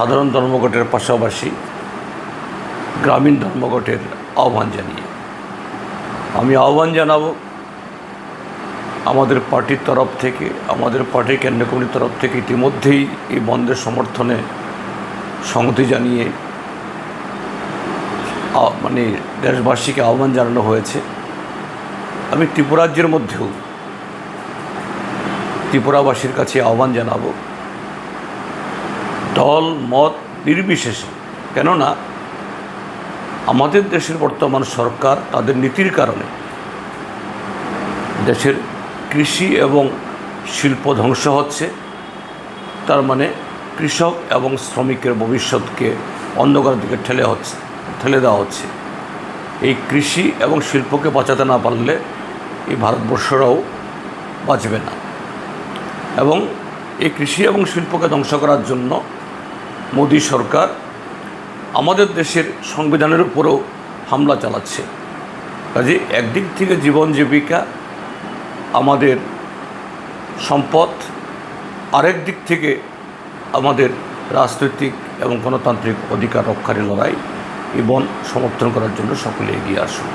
সাধারণ ধর্মঘটের পাশাপাশি গ্রামীণ ধর্মঘটের আহ্বান জানিয়ে। আমি আহ্বান জানাব আমাদের পার্টির তরফ থেকে, আমাদের পার্টির কেন্দ্রীয় কমিটির তরফ থেকে ইতিমধ্যেই এই বন্ধের সমর্থনে সংহতি জানিয়ে মানে দেশবাসীকে আহ্বান জানানো হয়েছে। আমি ত্রিপুরাজ্যের মধ্যেও ত্রিপুরাবাসীর কাছে আহ্বান জানাব দল মত নির্বিশেষে। কেননা আমাদের দেশের বর্তমান সরকার তাদের নীতির কারণে দেশের কৃষি এবং শিল্প ধ্বংস হচ্ছে। তার মানে কৃষক এবং শ্রমিকের ভবিষ্যৎকে অন্ধকার দিকে ঠেলে হচ্ছে, ঠেলে দেওয়া হচ্ছে। এই কৃষি এবং শিল্পকে বাঁচাতে না পারলে এই ভারতবর্ষরাও বাঁচবে না। এবং এই কৃষি এবং শিল্পকে ধ্বংস করার জন্য মোদী সরকার আমাদের দেশের সংবিধানের উপরেও হামলা চালাচ্ছে। কাজে একদিক থেকে জীবন জীবিকা, আমাদের সম্পদ, আরেক দিক থেকে আমাদের রাজনৈতিক এবং গণতান্ত্রিক অধিকার রক্ষার লড়াই, এই বন সমর্থন করার জন্য সকলে এগিয়ে আসুন।